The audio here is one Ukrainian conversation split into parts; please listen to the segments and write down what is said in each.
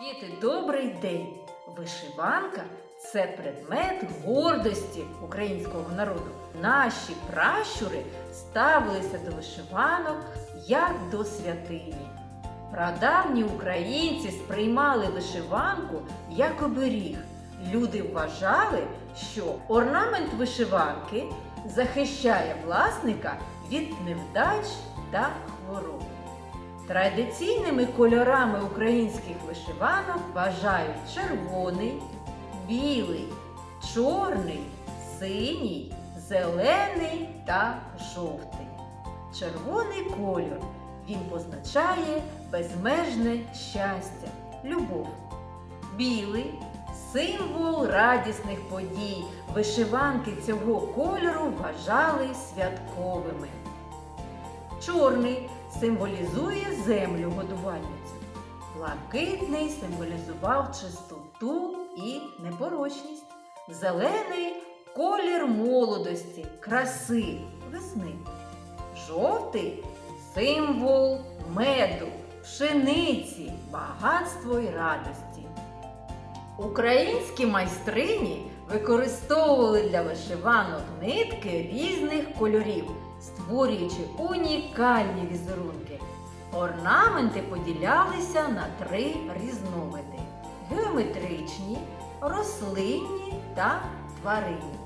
Діти, добрий день! Вишиванка це предмет гордості українського народу. Наші пращури ставилися до вишиванок як до святині. Прадавні українці сприймали вишиванку як оберіг. Люди вважали, що орнамент вишиванки захищає власника від невдач та хвороб. Традиційними кольорами українських вишиванок вважають червоний, білий, чорний, синій, зелений та жовтий. Червоний кольор він позначає безмежне щастя, любов. Білий символ радісних подій. Вишиванки цього кольору вважали святковими. Чорний символізує землю годувальницю. Блакитний символізував чистоту і непорочність. Зелений колір молодості, краси, весни. Жовтий символ меду, пшениці, багатства й радості. Українські майстрині використовували для вишиванок нитки різних кольорів, створюючи унікальні візерунки. Орнаменти поділялися на три різновиди: геометричні, рослинні та тваринні.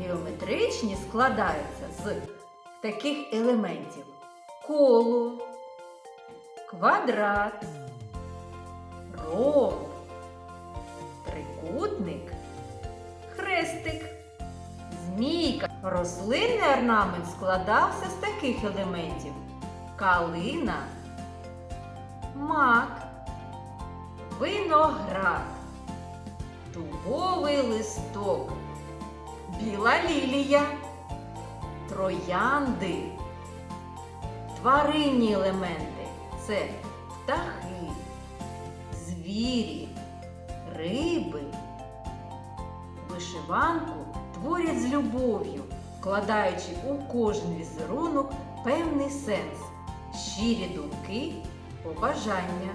Геометричні складаються з таких елементів: коло, квадрат, ромб, трикутник, хрестик, змійка. Рослинний орнамент складався з таких елементів: калина, мак, виноград, дубовий листок, біла лілія, троянди, тваринні елементи. Це птахи, звірі, риби. Вишиванку творять з любов'ю, вкладаючи у кожен візерунок певний сенс, щирі думки, побажання.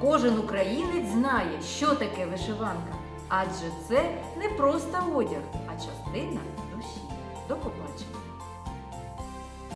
Кожен українець знає, що таке вишиванка, адже це не просто одяг, а частина душі. До побачення!